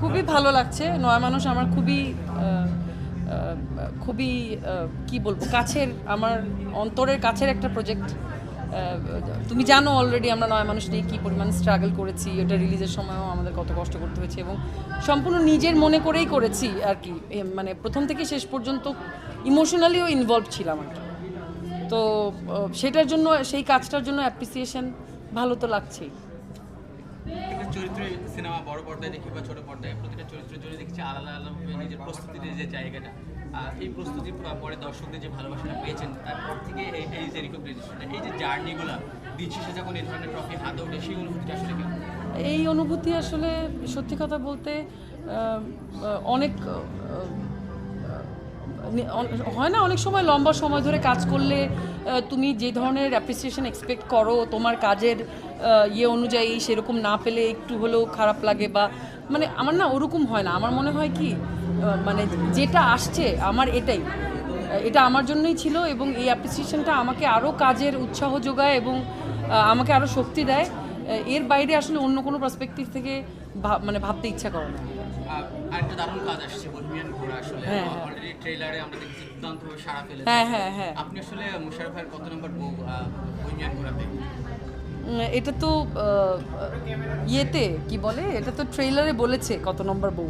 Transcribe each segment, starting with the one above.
খুবই ভালো লাগছে। নয় মানুষ আমার খুবই খুবই কি বলব, কাছের, আমার অন্তরের কাছের একটা প্রজেক্ট তুমি জানো অলরেডি আমরা নয় মানুষ নিয়ে কী পরিমাণ স্ট্রাগল করেছি, ওটা রিলিজের সময়ও আমাদের কত কষ্ট করতে হয়েছে এবং সম্পূর্ণ নিজের মনে করেই করেছি আর কি। মানে প্রথম থেকে শেষ পর্যন্ত ইমোশনালিও ইনভলভ ছিলাম আর কি তো সেটার জন্য, সেই কাজটার জন্য অ্যাপ্রিসিয়েশন ভালো তো লাগছেই। একটা চরিত্রে সিনেমা বড় পর্দায় দেখি বা ছোট পর্দায়, প্রতিটা চরিত্রের জন্য দেখছি আলাদা আলাদাভাবে নিজের প্রস্তুতির যে জায়গাটা। এই প্রস্তুতির পরে দর্শকদের যে ভালোবাসাটা পেয়েছেন, তারপর থেকে এই যে রিকগনাইজেশনটা এই যে জার্নিগুলো দিন শেষে যখন এই ধরনের ট্রফি হাতে ওঠে, সেই অনুভূতিটা আসলে কেমন? এই অনুভূতি আসলে সত্যি কথা বলতে অনেক হয় না, অনেক সময় লম্বা সময় ধরে কাজ করলে তুমি যে ধরনের অ্যাপ্রিসিয়েশন এক্সপেক্ট করো, তোমার কাজের ইয়ে অনুযায়ী সেরকম না পেলে একটু হলেও খারাপ লাগে বা মানে আমার না ওরকম হয় না। আমার মনে হয় কি মানে যেটা আসছে আমার এটাই। এটা আমার জন্যই ছিল এবং এই অ্যাপ্রিসিয়েশনটা আমাকে আরও কাজের উৎসাহ যোগায় এবং আমাকে আরও শক্তি দেয়। এর বাইরে আসলে অন্য কোনো পার্সপেক্টিভ থেকে মানে ভাবতে ইচ্ছা করে না। আরেকটা দারুণ কাজ আসছে বহিমিয়ান ঘোড়া আসলে। হ্যাঁ, হ্যাঁ। অলরেডি ট্রেলারে আমরা দেখেছি দুর্দান্তভাবে সারা ফেলেছে। হ্যাঁ হ্যাঁ হ্যাঁ। আপনি আসলে মুশারফ ভাইয়ের কত নম্বর বউ বহিমিয়ান ঘোড়াতে এটা তো ইয়েতে কি বলে? এটা তো ট্রেলারে বলেছে কত নম্বর বউ।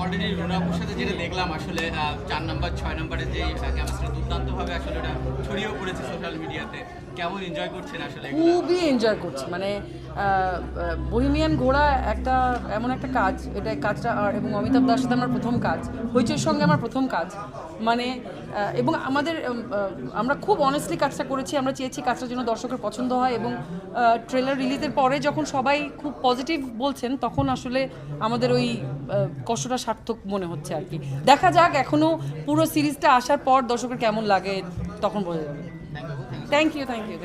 অলরেডি রুনাপুর সাথে যেটা দেখলাম আসলে চার নাম্বার ছয় নাম্বারের যে কেমিস্ট্রি দুর্দান্তভাবে আসলে এটা ছড়িয়েও পড়েছে সোশ্যাল মিডিয়াতে কেমন এনজয় করছেন আসলে খুবই এনজয় করছি। মানে বহিমিয়ান ঘোড়া একটা এমন একটা কাজ এটা কাজটা আর এবং অমিতাভ দাসের সাথে আমার প্রথম কাজ হইচইর সঙ্গে আমার প্রথম কাজ। মানে এবং আমাদের আমরা খুব অনেস্টলি কাজটা করেছি, আমরা চেয়েছি কাজটার জন্য দর্শকের পছন্দ হয় এবং ট্রেলার রিলিজের পরে যখন সবাই খুব পজিটিভ বলছেন, তখন আসলে আমাদের ওই কষ্টটা সার্থক মনে হচ্ছে আর কি। দেখা যাক এখনও পুরো সিরিজটা আসার পর দর্শকের কেমন লাগে, তখন বোঝা যাবে. Thank you thank you